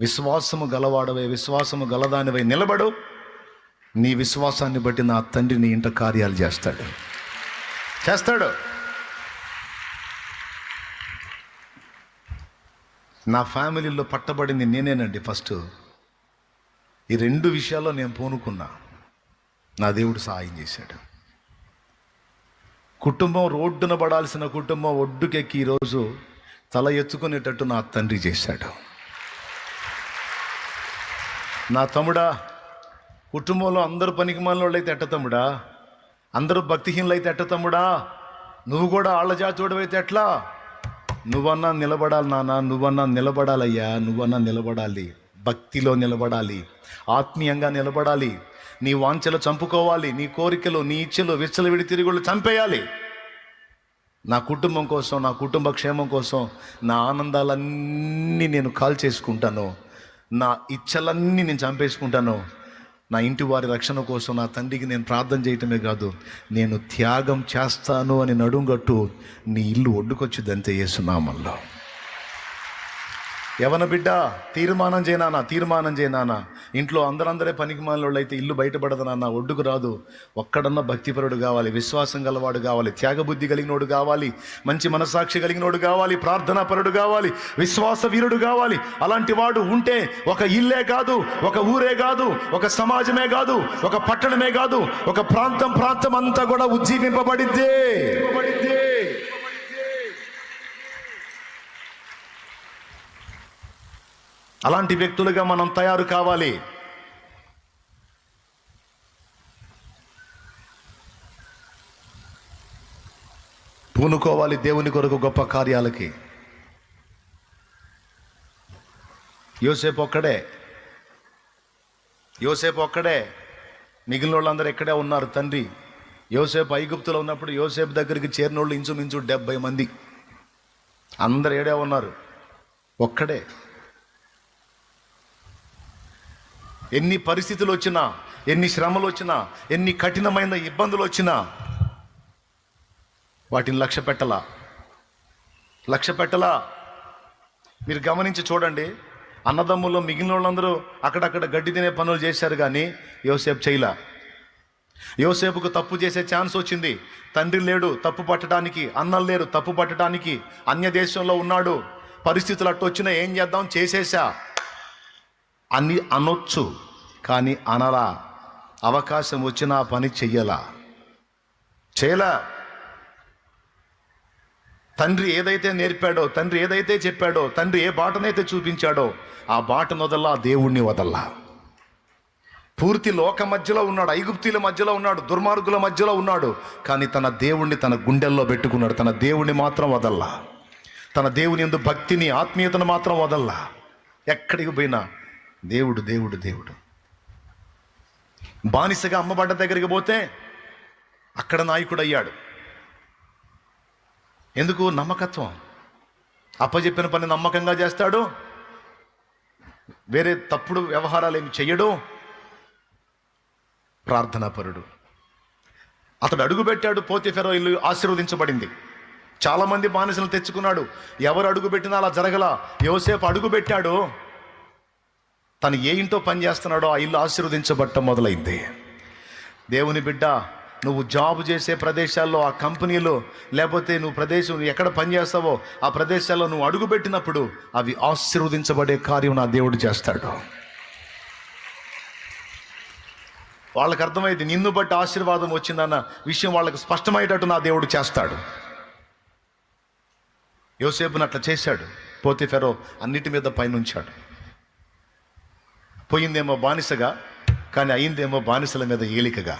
విశ్వాసము గలవాడవై విశ్వాసము గలదానివై నిలబడు. నీ విశ్వాసాన్ని బట్టి నా తండ్రి నీ ఇంట కార్యాలు చేస్తాడు. చేస్తాడు. నా ఫ్యామిలీలో పట్టబడింది నేనేనండి ఫస్ట్. ఈ రెండు విషయాల్లో నేను పూనుకున్నా. నా దేవుడు సహాయం చేశాడు. కుటుంబం రోడ్డున పడాల్సిన కుటుంబం ఒడ్డుకెక్కి ఈరోజు తల ఎత్తుకునేటట్టు నా తండ్రి చేశాడు. నా తమ్ముడా కుటుంబంలో అందరూ పనికి మాలినోళ్ళు అయితే ఎట్ట తమ్ముడా? అందరూ భక్తిహీనులు అయితే ఎట్ట తమ్ముడా? నువ్వు కూడా ఆళ్ళ జాతోడు ఎట్లా? నువ్వన్నా నిలబడాలి నాన్న నువ్వన్నా నిలబడాలయ్యా నువ్వన్నా నిలబడాలి. భక్తిలో నిలబడాలి ఆత్మీయంగా నిలబడాలి. నీ వాంఛలు చంపుకోవాలి నీ కోరికలు నీ ఇచ్చలు విచ్చలవిడి తిరుగుళ్ళు చంపేయాలి. నా కుటుంబం కోసం నా కుటుంబ క్షేమం కోసం నా ఆనందాలన్నీ నేను కాల్ చేసుకుంటాను నా ఇచ్చలన్నీ నేను చంపేసుకుంటాను. నా ఇంటి వారి రక్షణ కోసం నా తండ్రికి నేను ప్రార్థన చేయటమే కాదు నేను త్యాగం చేస్తాను అని నడుంగట్టు నీ ఇల్లు ఒడ్డుకొచ్చిద్దంతే చేస్తున్నామల్లో యవన బిడ్డ? తీర్మానం చేయనానా తీర్మానం చేయనానా ఇంట్లో అందరందరే పనికి అయితే ఇల్లు బయటపడదు నాన్న ఒడ్డుకు రాదు. ఒక్కడన్నా భక్తిపరుడు కావాలి విశ్వాసం గలవాడు కావాలి త్యాగబుద్ధి కలిగినోడు కావాలి మంచి మనసాక్షి కలిగినోడు కావాలి ప్రార్థనా పరుడు కావాలి విశ్వాస వీరుడు కావాలి. అలాంటి వాడు ఉంటే ఒక ఇల్లే కాదు ఒక ఊరే కాదు ఒక సమాజమే కాదు ఒక పట్టణమే కాదు ఒక ప్రాంతం ప్రాంతం అంతా కూడా ఉజ్జీవింపబడిద్దే. అలాంటి వ్యక్తులుగా మనం తయారు కావాలి. పూనుకోవాలి దేవుని కొరకు గొప్ప కార్యాలకి. యోసేపు ఒక్కడే. యోసేపు ఒక్కడే. మిగిలిన వాళ్ళందరూ ఎక్కడే ఉన్నారు? తండ్రి. యోసేపు ఐగుప్తులో ఉన్నప్పుడు యోసేపు దగ్గరికి చేరిన వాళ్ళు ఇంచుమించు డెబ్బై మంది. అందరు ఏడే ఉన్నారు? ఒక్కడే. ఎన్ని పరిస్థితులు వచ్చినా ఎన్ని శ్రమలు వచ్చినా ఎన్ని కఠినమైన ఇబ్బందులు వచ్చినా వాటిని లక్ష్య పెట్టలా. లక్ష్య పెట్టలా. మీరు గమనించి చూడండి అన్నదమ్ముల్లో మిగిలిన వాళ్ళందరూ అక్కడక్కడ గడ్డి తినే పనులు చేశారు కానీ యోసేపు చేయలా. యోసేపుకు తప్పు చేసే ఛాన్స్ వచ్చింది. తండ్రి లేడు తప్పు పట్టడానికి అన్నం లేరు తప్పు పట్టడానికి అన్య దేశంలో ఉన్నాడు. పరిస్థితులు అట్టు వచ్చినా ఏం చేద్దాం? చేసేసా అని అనొచ్చు కానీ అనలా. అవకాశం వచ్చినా పని చెయ్యలా. చేయలా తండ్రి ఏదైతే నేర్పాడో తండ్రి ఏదైతే చెప్పాడో తండ్రి ఏ బాటనైతే చూపించాడో ఆ బాటను వదల్లా దేవుణ్ణి వదల్లా. పూర్తి లోక మధ్యలో ఉన్నాడు ఐగుప్తీల మధ్యలో ఉన్నాడు దుర్మార్గుల మధ్యలో ఉన్నాడు కానీ తన దేవుణ్ణి తన గుండెల్లో పెట్టుకున్నాడు. తన దేవుణ్ణి మాత్రం వదల్లా. తన దేవుని ఎందు భక్తిని ఆత్మీయతను మాత్రం వదల్లా. ఎక్కడికి పోయినా దేవుడు దేవుడు దేవుడు. బానిసగా అమ్మబడ్డ దగ్గరికి పోతే అక్కడ నాయకుడు అయ్యాడు ఎందుకు? నమ్మకత్వం. అప్పచెప్పిన పని నమ్మకంగా చేస్తాడు. వేరే తప్పుడు వ్యవహారాలు ఏమి చెయ్యడు. ప్రార్థనాపరుడు. అతడు అడుగుపెట్టాడు పోతిఫెరో ఇల్లు ఆశీర్వదించబడింది. చాలామంది బానిసలు తెచ్చుకున్నాడు. ఎవరు అడుగుపెట్టినా అలా జరగల. యోసేపు అడుగుపెట్టాడు. తను ఏ ఇంటో పని చేస్తున్నాడో ఆ ఇల్లు ఆశీర్వదించబట్టం మొదలైంది. దేవుని బిడ్డ నువ్వు జాబ్ చేసే ప్రదేశాల్లో ఆ కంపెనీలో లేకపోతే నువ్వు ప్రదేశం నువ్వు ఎక్కడ పనిచేస్తావో ఆ ప్రదేశాల్లో నువ్వు అడుగుపెట్టినప్పుడు అవి ఆశీర్వదించబడే కార్యం నా దేవుడు చేస్తాడు. వాళ్ళకి అర్థమైంది నిన్ను బట్టి ఆశీర్వాదం వచ్చిందన్న విషయం వాళ్ళకి స్పష్టమయ్యేటట్టు నా దేవుడు చేస్తాడు. యోసేపును అట్లా చేశాడు. పోతే ఫెరో అన్నిటి మీద పైనుంచాడు. పోయిందేమో బానిసగా కానీ అయిందేమో బానిసల మీద ఏలికగా.